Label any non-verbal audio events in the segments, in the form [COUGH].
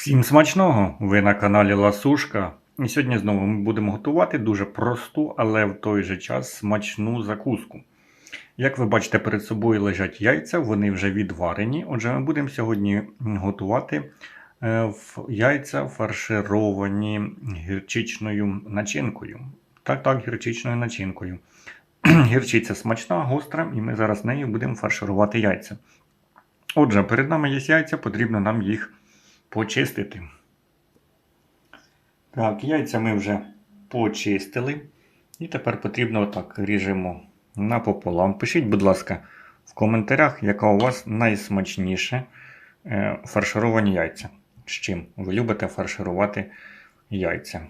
Всім смачного! Ви на каналі Ласушка. І сьогодні знову ми будемо готувати дуже просту, але в той же час смачну закуску. Як ви бачите, перед собою лежать яйця, вони вже відварені. Отже, ми будемо сьогодні готувати е, яйця фаршировані гірчичною начинкою. Так, так, гірчичною начинкою. [CLEARS THROAT] Гірчиця смачна, гостра, і ми зараз нею будемо фарширувати яйця. Отже, перед нами є яйця, потрібно нам їх почистити. Так, яйця ми вже почистили. І тепер потрібно отак ріжемо напополам. Пишіть, будь ласка, в коментарях, яка у вас найсмачніше е, фаршировані яйця. З чим ви любите фарширувати яйця.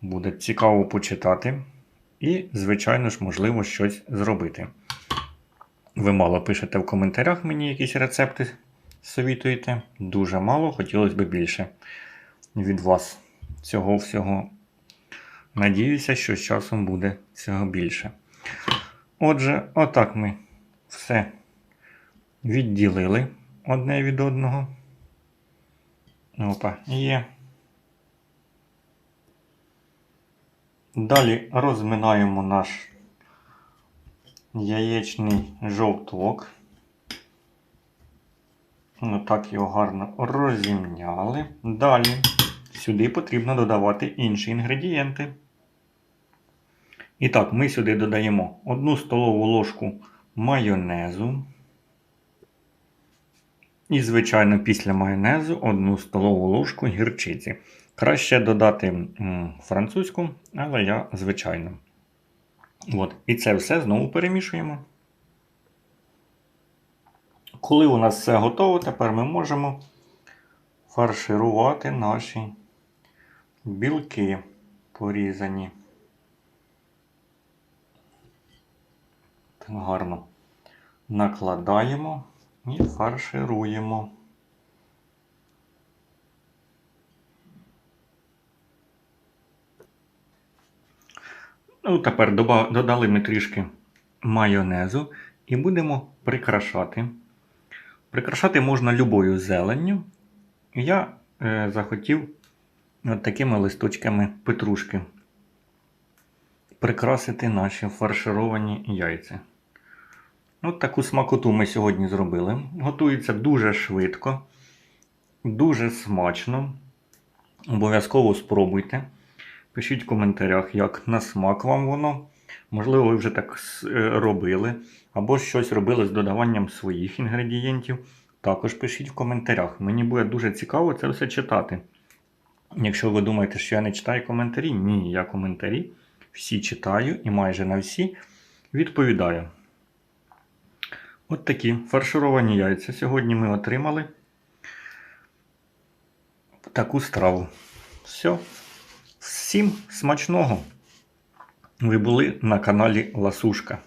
Буде цікаво почитати. І, звичайно ж, можливо, щось зробити. Ви мало пишете в коментарях мені якісь рецепти совітуєте. Дуже мало, хотілося б більше від вас цього всього. Надіюся, що з часом буде цього більше. Отже, отак ми все відділили одне від одного. Опа, є. Далі розминаємо наш яєчний жовток. Отак його гарно розімняли. Далі сюди потрібно додавати інші інгредієнти. І так, ми сюди додаємо 1 столову ложку майонезу. І, звичайно, після майонезу 1 столову ложку гірчиці. Краще додати французьку, але я звичайно. От. І це все знову перемішуємо. Коли у нас все готово, тепер ми можемо фарширувати наші білки порізані. Так гарно накладаємо і фаршируємо. Ну, тепер додали ми трішки майонезу і будемо прикрашати. Прикрашати можна любою зеленню. Я е, захотів от такими листочками петрушки прикрасити наші фаршировані яйця. От таку смакоту ми сьогодні зробили. Готується дуже швидко, дуже смачно. Обов'язково спробуйте. Пишіть в коментарях, як на смак вам воно. Можливо, ви вже так е, робили, або щось робили з додаванням своїх інгредієнтів. Також пишіть в коментарях. Мені буде дуже цікаво це все читати. Якщо ви думаєте, що я не читаю коментарі, ні, я коментарі всі читаю і майже на всі відповідаю. От такі фаршировані яйця. Сьогодні ми отримали таку страву. Все. Всім смачного! Ви були на каналі Ласушка.